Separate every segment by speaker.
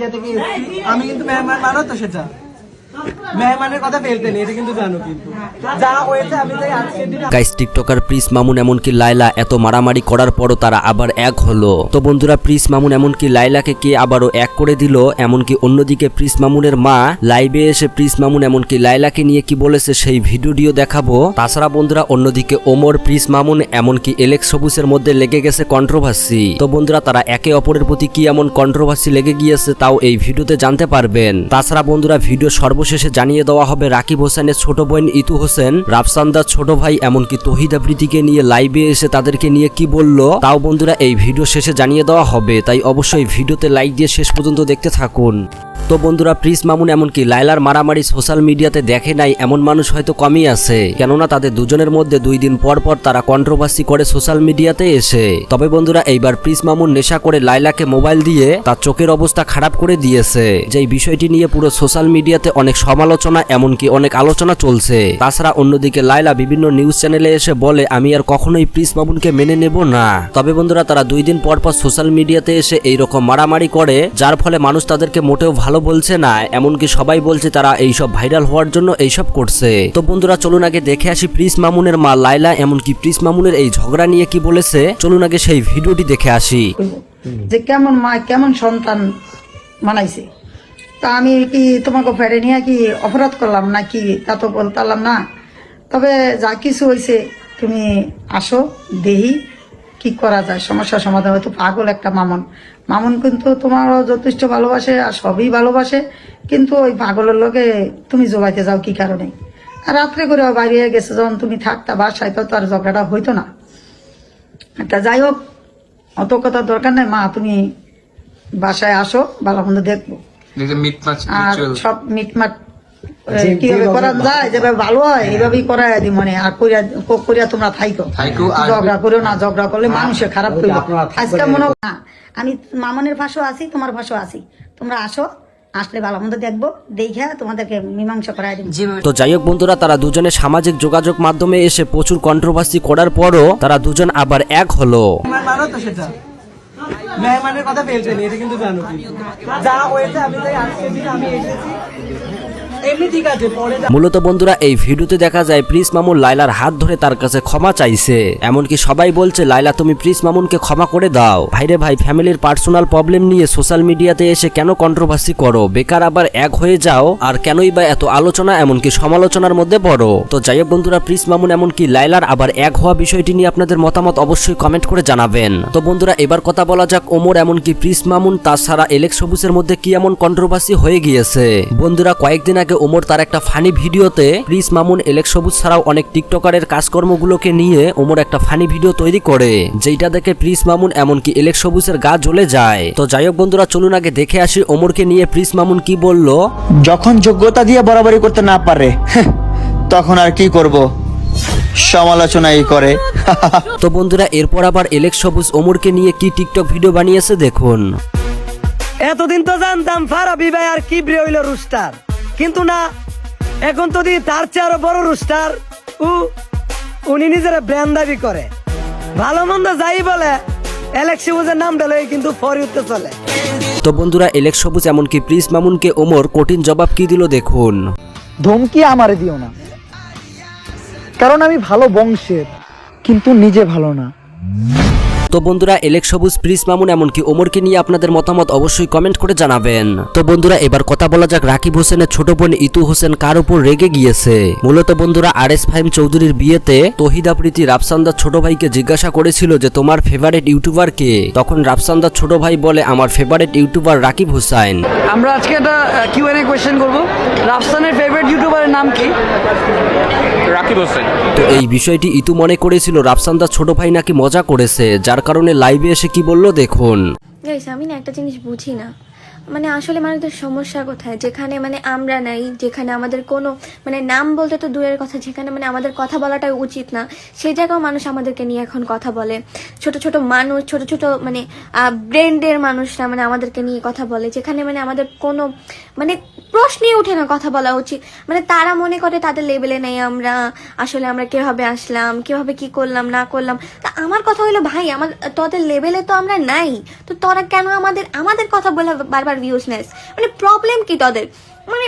Speaker 1: ইয়ে থেকে আমি কিন্তু মেহমান মানো তো সেটা
Speaker 2: গাইস এত মারামারি করার পরও তারা আবার এক হলো। তো বন্ধুরা প্রিস মামুন কে এক করে এমনকি অন্যদিকে প্রিস মামুনের মা লাইভে এসে প্রিস মামুন এমনকি লাইলাকে নিয়ে কি বলেছে সেই ভিডিওটিও দেখাবো। তাছাড়া বন্ধুরা, অন্যদিকে ওমর প্রিস মামুন এমনকি এলেক্স সবুজের মধ্যে লেগে গেছে কন্ট্রোভার্সি তো বন্ধুরা, তারা একে অপরের প্রতি কি এমন কন্ট্রোভার্সি লেগে গিয়েছে তাও এই ভিডিওতে জানতে পারবেন। তাছাড়া বন্ধুরা, ভিডিও সর্বশেষে জানিয়ে দেওয়া হবে, রাকিব হোসেনের ছোট বোন ইতু হোসেন, রাফসান্দার ছোট ভাই এমনকি তহিদ আবৃতিকে নিয়ে লাইভে এসে তাদেরকে নিয়ে কি বলল? তাও বন্ধুরা, এই ভিডিও শেষে জানিয়ে দেওয়া হবে, তাই অবশ্যই ভিডিওতে লাইক দিয়ে শেষ পর্যন্ত দেখতে থাকুন। তো বন্ধুরা প্রিস মামুন এমনকি লাইলার মারামারি সোশ্যাল মিডিয়াতে দেখে নাই, এমন মানুষ হয়তো কমই আছে। কেননা তাদের দুজনের মধ্যে দুই দিন পর পর তারা কন্ট্রোভার্সি করে সোশ্যাল মিডিয়াতে এসে। তবে বন্ধুরা, এইবার প্রিস মামুন নেশা করে লাইলাকে মোবাইল দিয়ে তার চোখের অবস্থা খারাপ করে দিয়েছে। যেই বিষয়টি নিয়ে পুরো সোশ্যাল মিডিয়াতে অনেক সমালোচনা, এমনকি অনেক আলোচনা চলছে। তাছাড়া অন্যদিকে লাইলা বিভিন্ন নিউজ চ্যানেলে এসে বলে, আমি আর কখনোই প্রিস মামুনকে মেনে নেব না। তবে বন্ধুরা, তারা দুই দিন পর পর সোশ্যাল মিডিয়াতে এসে এইরকম মারামারি করে, যার ফলে মানুষ তাদেরকে মোটেও ভালো বলছে, না, এমনকি সবাই বলছে তারা এইসব ভাইরাল হওয়ার জন্য এইসব করছে। তো বন্ধুরা, চলুন আগে দেখে আসি প্রিস মামুনের মা লাইলা এমনকি প্রিস মামুনের এই ঝগড়া নিয়ে কি বলেছে। চলুন আগে সেই ভিডিওটি দেখে আসি।
Speaker 3: যে কেমন মা, কেমন সন্তান মানাইছে? তা আমি কি তোমাকে ফেরে নিয়ে কি অপরাধ করলাম নাকি তা তো বলতাম না। তবে যা কিছু হয়েছে তুমি আসো, দেহি। কি করা যায়? সমস্যার সমাধান হয়তো পাগল একটা মামন। মামন কিন্তু তোমারও যথেষ্ট ভালোবাসে আর সবই ভালোবাসে কিন্তু ওই পাগলের লোকে তুমি জোবাইতে যাও কি কারণে? আর রাত্রে করে বাইরে গেছে যখন তুমি থাকতা বাসায় তো আর ঝগড়াটা হইতো না। তা যাই হোক অত কথা দরকার নেই। মা তুমি বাসায় আসো ভালো মন্দ দেখব। আর সব মিটমাট কীভাবে করা যায় যেভাবে ভালো হয় এইভাবেই মনে। আর করিয়া করিয়া তোমরা থাইকো।
Speaker 4: থাইকো
Speaker 3: ঝগড়া করো না ঝগড়া করলে মানুষে খারাপ করবে। আজকে মনে না, আমি মামনের ভাষা আছি তোমার ভাষা আছি। তোমরা আসো আসলে ভালো মন্দ দেখব দেখে তোমাদেরকে মীমাংসা করাই দিব
Speaker 2: তো যাই হোক বন্ধুরা তারা দুজনে সামাজিক যোগাযোগ মাধ্যমে এসে প্রচুর কন্ট্রোভার্সি করার পরও তারা দুজন আবার এক হলো।
Speaker 1: মানো সেটা। মেহমানের কথা ফেলতে নেই এটা কিন্তু জানো। যা হয়েছে আমি তাই আজকের দিনে আমি এসেছি।
Speaker 2: মূলত বন্ধুরা, এই ভিডিওতে দেখা যায় প্রিস মামুন লাইলার হাত ধরে তার কাছে ক্ষমা চাইছে। এমনকি সবাই বলছে লাইলা তুমি প্রিস মামুনকে ক্ষমা করে দাও। ভাইরে ভাই, ফ্যামিলির পার্সোনাল প্রবলেম নিয়ে সোশ্যাল মিডিয়াতে এসে কেন কন্ট্রোভার্সি করো? বেকার আবার এক হয়ে যাও, আর কেনই বা এত আলোচনা, এমনকি সমালোচনার মধ্যে পড়ো? তো যাই হোক বন্ধুরা প্রিস মামুন এমনকি লাইলার আবার এক হওয়া বিষয়টি নিয়ে আপনাদের মতামত অবশ্যই কমেন্ট করে জানাবেন। তো বন্ধুরা, এবার কথা বলা যাক ওমর, এমনকি প্রিস মামুন, তাছাড়া এলেক্স সবুজের মধ্যে কি এমন কন্ট্রোভার্সি হয়ে গিয়েছে? বন্ধুরা, কয়েকদিন আগে ওমর তার একটা ফানি ভিডিওতে প্রিস মামুন এলেক্স সবুজ ছাড়াও অনেক টিকটকারের কাজকর্মগুলোকে নিয়ে ওমর একটা ফানি ভিডিও তৈরি করে যেটা দেখে প্রিস মামুন এমনকি এলেক্স সবুজের গা জ্বলে যায়। তো যাই হোক বন্ধুরা চলুন আগে দেখে আসি ওমরকে নিয়ে প্রিস মামুন কি বলল।
Speaker 5: যখন যোগ্যতা দিয়ে বরাবরি করতে না পারে হ্যাঁ, তখন আর কি করব? সমালোচনাই করে।
Speaker 2: তো বন্ধুরা এরপর আবার এলেক সবুজ ওমরকে নিয়ে কি টিকটক ভিডিও বানিয়েছে দেখুন।
Speaker 6: এতদিন তো জানতাম ফারাবি ভাই আর কি হইল রুস্টার। কিন্তু না এখন তো দি তার চেয়ে আরও বড় রুস্টার। উ উনি নিজের ব্র্যান্ড দাবি করে। ভালো মন্দ যাই বলে এলেক্সিবুজের নাম দিলে কিন্তু ফরি উঠতে চলে।
Speaker 2: তো বন্ধুরা এলেক্স সবুজ এমনকি প্রিস মামুনকে ওমর কঠিন জবাব কি দিল দেখুন।
Speaker 7: ধমকি আমারে দিও না। কারণ আমি ভালো বংশের কিন্তু নিজে ভালো না।
Speaker 2: তো বন্ধুরা, এলেক সবুজ প্রিস মামুন, এমনকি ওমরকে নিয়ে আপনাদের মতামত অবশ্যই কমেন্ট করে জানাবেন। তো বন্ধুরা, এবার কথা বলা যাক রাকিব হোসেনের ছোট বোন ইতু হোসেন কার উপর রেগে গিয়েছে। মূলত বন্ধুরা আর এস ফাইম চৌধুরীর বিয়েতে তহিদা প্রীতি রাফসান্দার ছোট ভাইকে জিজ্ঞাসা করেছিল যে, তোমার ফেভারিট ইউটিউবার কে? তখন রাফসান্দার ছোট ভাই বলে, আমার ফেভারিট ইউটিউবার রাকিব হোসেন।
Speaker 6: আমরা আজকে একটা কিউ এন এ কোয়েশ্চেন করব। রাফসানের ফেভারিট ইউটিউবারের নাম কি?
Speaker 4: রাকিব হোসেন।
Speaker 2: তো এই বিষয়টি ইতু মনে করেছিল রাফসান্দার ছোট ভাই নাকি মজা করেছে যার কারণে লাইভে এসে কি বলল দেখুন।
Speaker 8: গাইস আমি না একটা জিনিস বুঝি না। মানে আসলে মানুষদের সমস্যা কোথায়? যেখানে মানে আমরা নাই, যেখানে আমাদের কোনো মানে নাম বলতে তো দূরের কথা, যেখানে মানে আমাদের কথা বলাটাই উচিত না। সেই জায়গাও মানুষ আমাদেরকে নিয়ে এখন কথা বলে। ছোট ছোট মানুষ, ছোট ছোট মানে ব্রেন্ডের মানুষরা মানে আমাদেরকে নিয়ে কথা বলে। যেখানে মানে আমাদের কোনো মানে প্রশ্নই ওঠে না কথা বলা উচিত। মানে তারা মনে করে তাদের লেভেলে নেই আমরা, আসলে আমরা কীভাবে আসলাম, কীভাবে কি করলাম, না করলাম। তা আমার কথা হলো ভাই, আমার, তোদের লেভেলে তো আমরা নাই। তো তোরা কেন আমাদের আমাদের কথা বলে বারবার আবার মানে প্রবলেম কি তাদের? মানে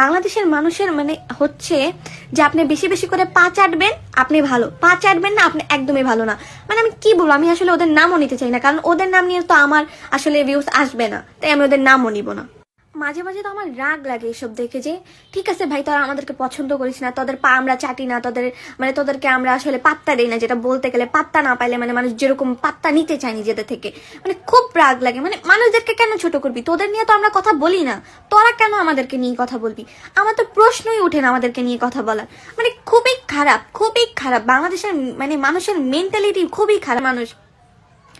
Speaker 8: বাংলাদেশের মানুষের মানে হচ্ছে যে আপনি বেশি বেশি করে পা চাটবেন, আপনি ভালো। পা চাটবেন না, আপনি একদমই ভালো না। মানে আমি কি বলব? আমি আসলে ওদের নামও নিতে চাই না, কারণ ওদের নাম নিয়ে তো আমার আসলে ভিউজ আসবে না। তাই আমি ওদের নামও নিব না। মাঝে মাঝে তো আমার রাগ লাগে এসব দেখে যে, ঠিক আছে ভাই, তোরা আমাদেরকে পছন্দ করিস না, তোদের পা আমরা চাটি না, তোদের মানে তোদেরকে আমরা আসলে পাত্তা দিই না, যেটা বলতে গেলে পাত্তা না পাইলে মানে মানুষ যেরকম পাত্তা নিতে চায় নিজেদের থেকে। মানে খুব রাগ লাগে মানে মানুষদেরকে কেন ছোট করবি? তোদের নিয়ে তো আমরা কথা বলি না। তোরা কেন আমাদেরকে নিয়ে কথা বলবি? আমার তো প্রশ্নই ওঠে না আমাদেরকে নিয়ে কথা বলার। মানে খুবই খারাপ খুবই খারাপ। বাংলাদেশের মানে মানুষের মেন্টালিটি খুবই খারাপ। মানুষ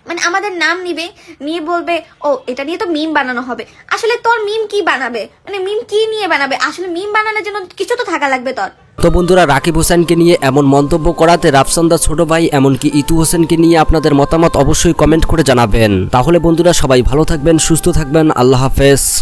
Speaker 8: মানে আমাদের নাম নিবে, নিয়ে বলবে, ও, এটা নিয়ে তো মিম বানানো হবে। আসলে তোর মিম কি বানাবে? মানে মিম কি নিয়ে বানাবে? আসলে মিম বানানোর জন্য কিছু তো থাকা লাগবে তোর।
Speaker 2: তো বন্ধুরা, রাকিব হোসেনকে নিয়ে এমন মন্তব্য করাতে রাফসান্দা ছোট ভাই এমনকি ইতু হোসেনকে নিয়ে আপনাদের মতামত অবশ্যই কমেন্ট করে জানাবেন। তাহলে বন্ধুরা, সবাই ভালো থাকবেন, সুস্থ থাকবেন, আল্লাহ হাফেজ।